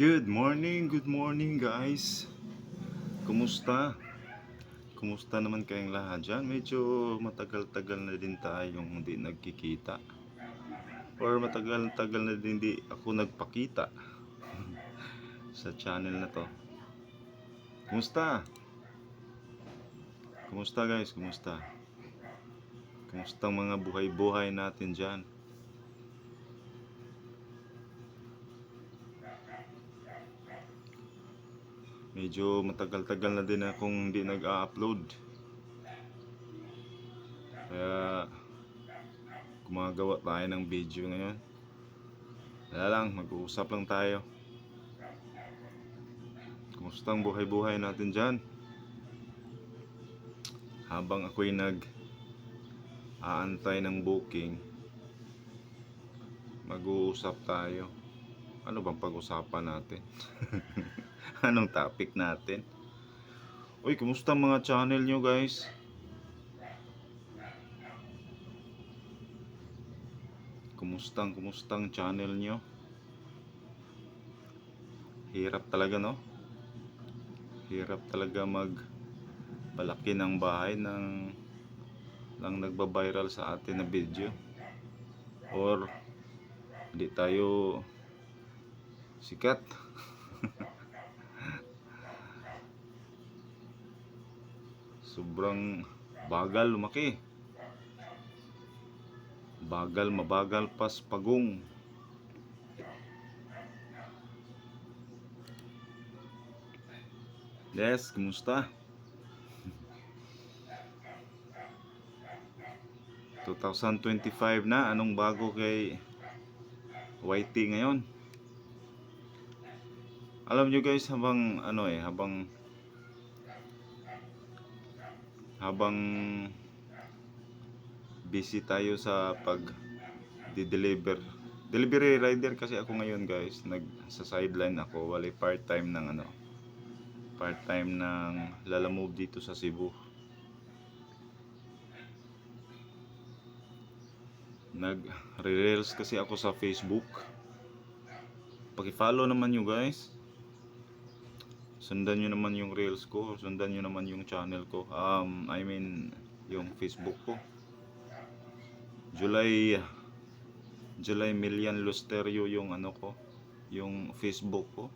Good morning, good morning guys. Kumusta? Kumusta naman kayong lahat dyan? Medyo matagal-tagal na din tayong hindi nagkikita. Or matagal-tagal na din hindi ako nagpakita sa channel na to. Kumusta? Kumusta guys? Kumusta? Kumusta mga buhay-buhay natin dyan? Medyo matagal-tagal na din akong hindi nag-upload. Kaya gumagawa tayo ng video ngayon. Wala lang, mag-uusap lang tayo. Kumusta ang buhay-buhay natin dyan? Habang ako'y nag aantay ng booking, mag-uusap tayo. Ano bang pag-usapan natin? Anong topic natin? Uy, kumusta mga channel nyo guys? Kumustang kumustang channel nyo? Hirap talaga no? Hirap talaga mag palaki ng bahay ng lang nagba-viral sa atin na video or hindi tayo sikat sobrang bagal lumaki bagal mabagal pas pagong Yes, kumusta? 2025 na, anong bago kay YT ngayon? Alam nyo guys, habang ano eh, habang habang busy tayo sa pag deliver delivery rider kasi ako ngayon guys. Nag sa sideline ako. Wali part time ng ano part time ng lalamove dito sa Cebu. Nag reels kasi ako sa Facebook. Paki-follow naman nyo guys sundan nyo naman yung reels ko sundan nyo naman yung channel ko. Um I mean yung Facebook ko. July July Million Lusterio yung ano ko yung Facebook ko.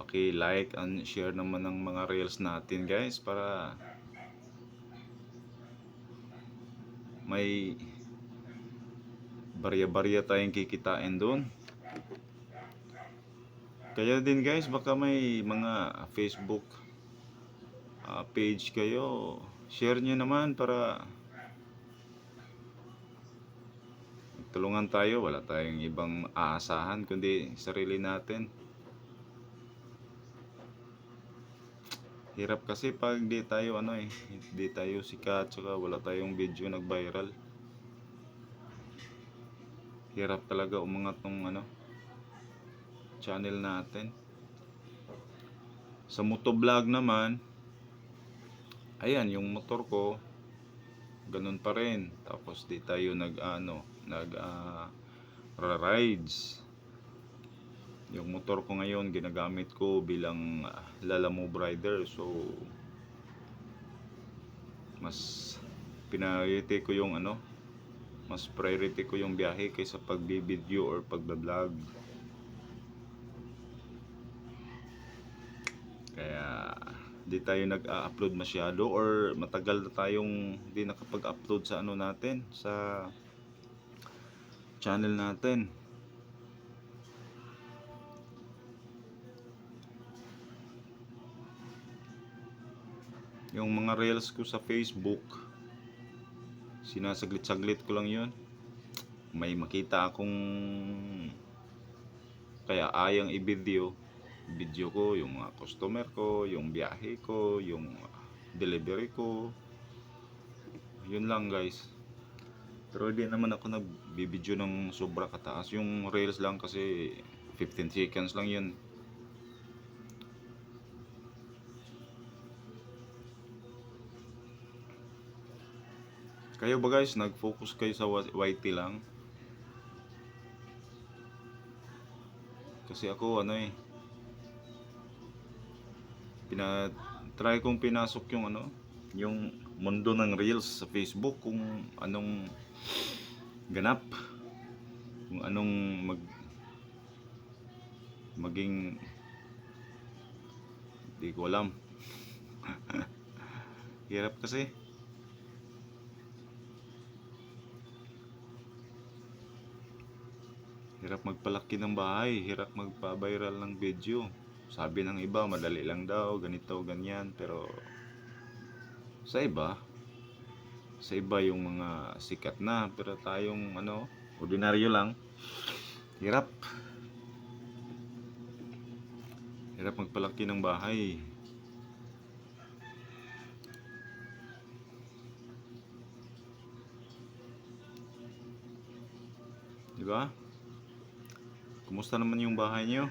Paki-like and share naman ng mga reels natin guys para may barya-barya tayong kikitain doon kaya din guys, baka may mga Facebook ah, page kayo. Share nyo naman para tulungan tayo. Wala tayong ibang aasahan kundi sarili natin. Hirap kasi pag di tayo ano eh, di tayo sikat tsaka wala tayong video nag-viral. Hirap talaga umangat tong ano, channel natin. Sa motovlog naman, ayan, yung motor ko, ganun pa rin. Tapos di tayo nag, ano, nag, ah, rides. Yung motor ko ngayon, ginagamit ko bilang ah, lalamove rider. So, mas pinarity ko yung ano, mas priority ko yung biyahe kaysa pagbibideo or pagbablog. Kaya di tayo nag-upload masyado or matagal na tayong di nakapag-upload sa ano natin sa channel natin. Yung mga reels ko sa Facebook sinasaglit-saglit ko lang 'yon. May makita akong kaya ayang i-video video ko, yung mga customer ko, yung biyahe ko, yung delivery ko. Yun lang guys. Pero hindi naman ako nagbibideo ng sobra kataas. Yung reels lang kasi 15 seconds lang yun. Kayo ba guys, nag-focus kayo sa YT lang? Kasi ako ano eh pina try kong pinasok yung ano, yung mundo ng reels sa Facebook kung anong ganap. Kung anong mag maging di ko alam. Hirap kasi. Hirap magpalaki ng bahay, hirap magpa-viral ng video. Sabi ng iba, madali lang daw, ganito, ganyan. Pero sa iba, sa iba yung mga sikat na. Pero tayong ano, ordinaryo lang, hirap. Hirap magpalaki ng bahay. Di ba? Kumusta naman yung bahay niyo?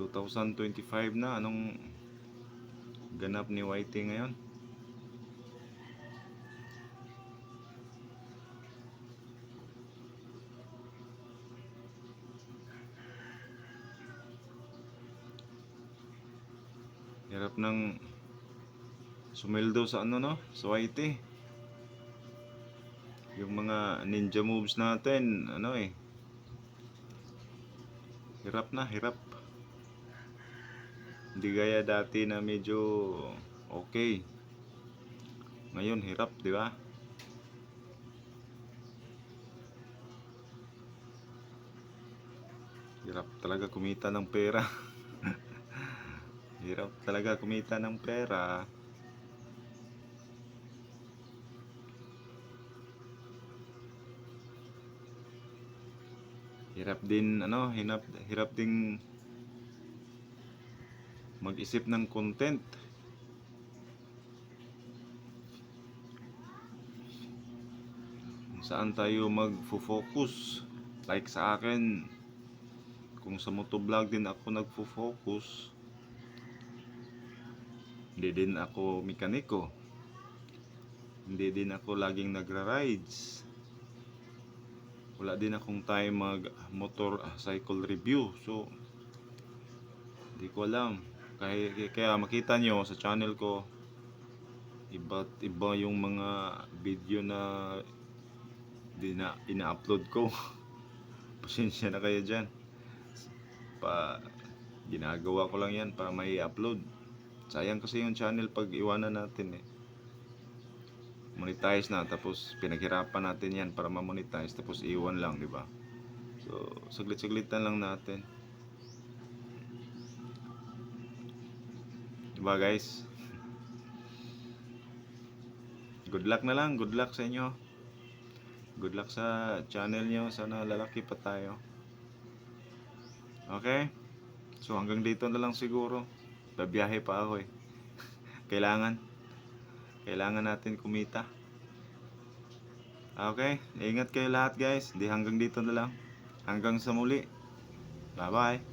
2025 na, anong ganap ni Whitey ngayon? Hirap ng sumildo sa ano no, sa Whitey. Yung mga ninja moves natin, ano eh. Hirap na, hirap. Hindi gaya dati na medyo okay. Ngayon hirap, di ba? Hirap talaga kumita ng pera. hirap talaga kumita ng pera. Hirap din ano, hirap hirap ding mag-isip ng content. Saan tayo magfo-focus? Like sa akin, kung sa motovlog din ako nagfo-focus, hindi din ako mekaniko. Hindi din ako laging nagra-rides. Wala din akong time mag motor cycle review. So, hindi ko alam. Kaya, kaya makita nyo sa channel ko, iba't iba yung mga video na na ina-upload ko. Pasensya na kayo dyan. Pa, ginagawa ko lang yan para may upload. Sayang kasi yung channel pag iwanan natin eh. Monetize na tapos pinaghirapan natin yan para ma-monetize tapos iwan lang, di ba? So, saglit-saglitan lang natin. Diba guys? Good luck na lang. Good luck sa inyo. Good luck sa channel nyo. Sana lalaki pa tayo. Okay? So hanggang dito na lang siguro. Babiyahe pa ako eh. Kailangan. Kailangan natin kumita. Okay? Ingat kayo lahat guys. Di hanggang dito na lang. Hanggang sa muli. Bye bye.